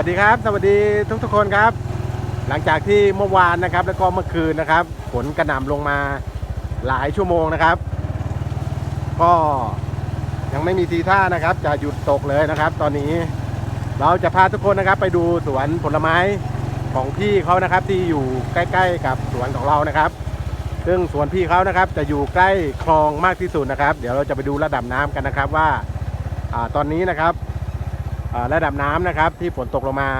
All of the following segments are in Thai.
วัสดีครับ สวัสดีทุกทุกคนครับ หลังจากที่เมื่อวานนะครับ แล้วก็เมื่อคืนนะครับฝนกระหน่ำลงมาหลายชั่วโมงนะครับ ก็ยังไม่มีทีท่านะครับ จะหยุดตกเลยนะครับ ตอนนี้เราจะพาทุกคนนะครับ ไปดูสวนผลไม้ของพี่เขานะครับ ที่อยู่ใกล้ ๆ กับสวนของเรานะครับ ซึ่งสวนพี่เขานะครับ จะอยู่ใกล้คลองมากที่สุดนะครับ เดี๋ยวเราจะไปดูระดับน้ำกันนะครับว่าอตอนนี้นะครับ ระดับน้ำนะครับที่ฝนตกลงมา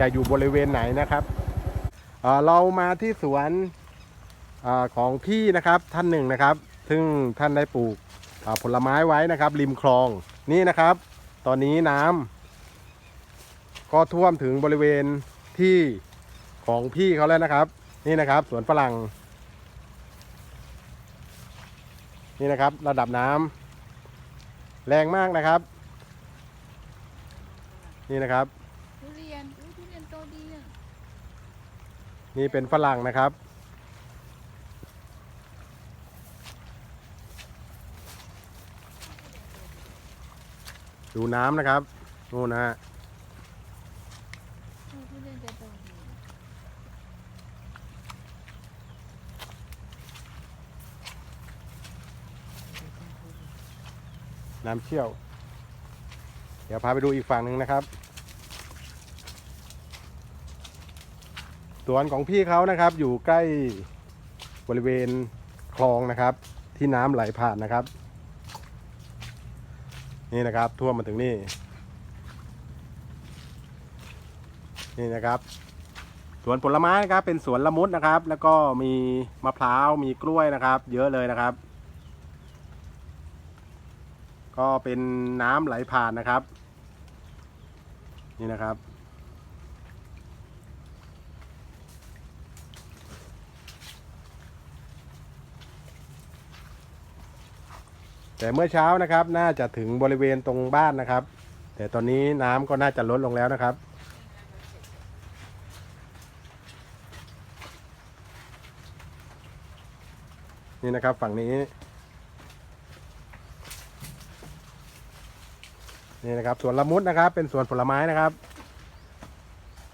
จะอยู่บริเวณไหนนะครับเรามาที่สวนอของพี่นะครับท่านหนึ่งนะครับ ซึ่งท่านได้ปลูกผลไม้ไว้นะครับ ริมคลองนี่นะครับ ตอนนี้น้ำก็ท่วมถึงบริเวณที่ของพี่เขาแล้วนะครับ นี่นะครับสวนฝรั่ง นี่นะครับ ระดับน้ำแรงมากนะครับ นี่นะครับ ทุเรียนอุ้ยทุเรียนโตดีอะนี่เป็นฝรั่งนะครับ ดูน้ำนะครับนู่นนะฮะเออทุเรียนจะโตดีน้ำเชี่ยว เดี๋ยวพาไปดูอีกฝั่งหนึ่งนะครับ สวนของพี่เขานะครับ อยู่ใกล้บริเวณคลองนะครับ ที่น้ำไหลผ่านนะครับ นี่นะครับท่วมมาถึงนี่ นี่นะครับสวนผลไม้นะครับเป็นสวนละมุดนะครับ แล้วก็มีมะพร้าวมีกล้วยนะครับ เยอะเลยนะครับ ก็เป็นน้ำไหลผ่านนะครับ นี่นะครับ แต่เมื่อเช้านะครับ น่าจะถึงบริเวณตรงบ้านนะครับ แต่ตอนนี้น้ำก็น่าจะลดลงแล้วนะครับนี่นะครับฝั่งนี้ นี่นะครับสวนละมุดนะครับ เป็นสวนผลไม้นะครับ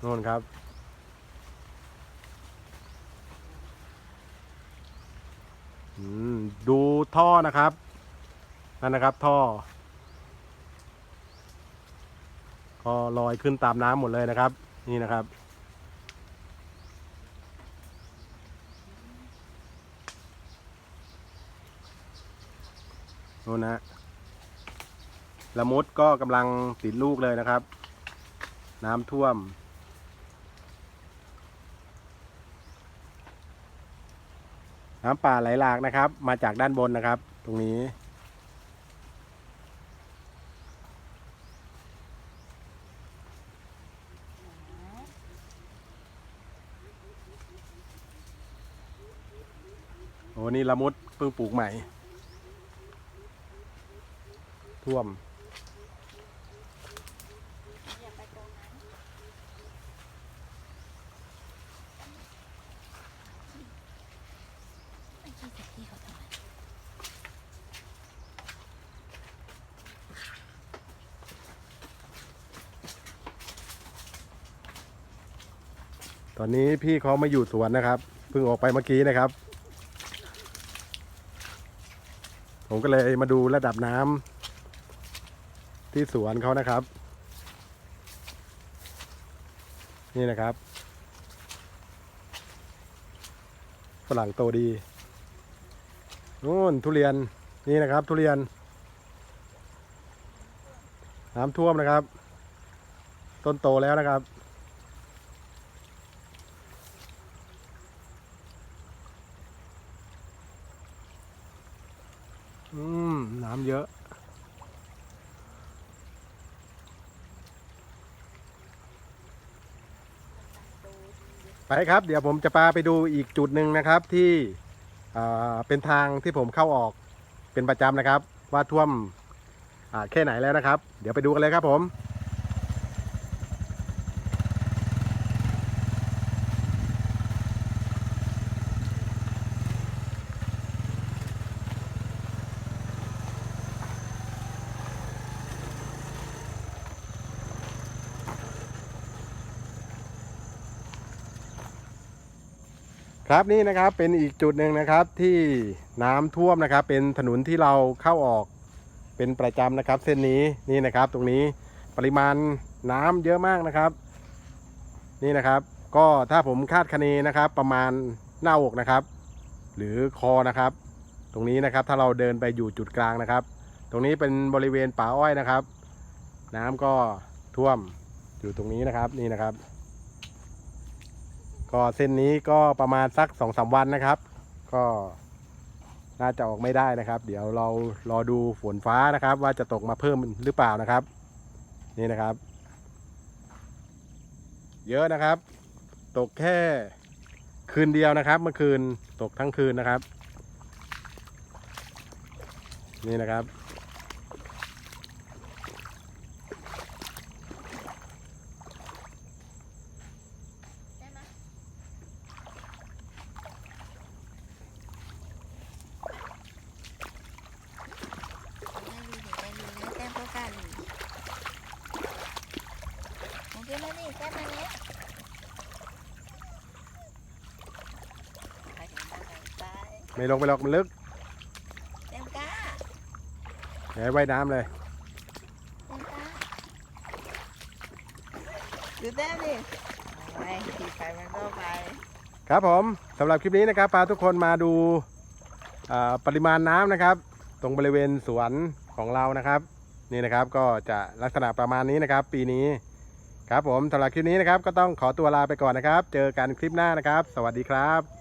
นู่นครับ ดูท่อนะครับ นั่นนะครับท่อ ก็ลอยขึ้นตามน้ำหมดเลยนะครับ นี่นะครับนู่นนะ ละมุดก็กำลังติดลูกเลยนะครับ น้ำท่วม น้ำป่าไหลหลากนะครับ มาจากด้านบนนะครับ ตรงนี้ โอ้นี่ละมุดเพิ่งปลูกใหม่ ท่วม ไอ้ที่สักที่เขาทำไม ต อนนี้พี่เขามาอยู่สวนนะครับเพิ่งออกไปเมื่อกี้นะครับ ผมก็เลยมาดูระดับน้ำที่สวนเขานะครับ นี่นะครับฝรั่งโตดีนู่นทุเรียนนี่นะครับ ทุเรียน น้ำท่วมนะครับ ต้นโตแล้วนะครับ อืม น้ำเยอะ ไปครับ เดี๋ยวผมจะพาไปดูอีกจุดหนึ่งนะครับที่เป็นทางที่ผมเข้าออกเป็นประจำนะครับ ว่าท่วมแค่ไหนแล้วนะครับ เดี๋ยวไปดูกันเลยครับผม ครับนี่นะครับเป็นอีกจุดหนึ่งนะครับที่น้ำท่วมนะครับ เป็นถนนที่เราเข้าออกเป็นประจำนะครับ เส้นนี้นี่นะครับ ตรงนี้ปริมาณน้ำเยอะมากนะครับ นี่นะครับ ก็ถ้าผมคาดคะเนนะครับ ประมาณหน้าอกนะครับ หรือคอนะครับ ตรงนี้นะครับ ถ้าเราเดินไปอยู่จุดกลางนะครับ ตรงนี้เป็นบริเวณป่าอ้อยนะครับ น้ำก็ท่วมอยู่ตรงนี้นะครับนี่นะครับ ก็เส้นนี้ก็ประมาณสักสองสามวันนะครับ ก็น่าจะออกไม่ได้นะครับ เดี๋ยวเรารอดูฝนฟ้านะครับ ว่าจะตกมาเพิ่มหรือเปล่านะครับ นี่นะครับ เยอะนะครับ ตกแค่คืนเดียวนะครับ เมื่อคืนตกทั้งคืนนะครับ นี่นะครับ ได้ไหมได้ดีเดี๋ยวได้ดีนะแต้มก็กล้าดีโอเคมานี่แต้มมาเนี้ยไปถึงบ้านไหนไป ไม่ลงไปหรอกมันลึกแต้มกล้าอย่าให้ว่ายน้ำเลยแต้มกล้าดูแต้มดิไปขี่ไปมันก็ไปครับผมสำหรับคลิปนี้นะครับพาทุกคนมาดูอ่าปริมาณน้ำนะครับ ตรงบริเวณสวนของเรานะครับ นี่นะครับก็จะลักษณะประมาณนี้นะครับ ปีนี้ครับผมสำหรับคลิปนี้นะครับ ก็ต้องขอตัวลาไปก่อนนะครับ เจอกันคลิปหน้านะครับ สวัสดีครับ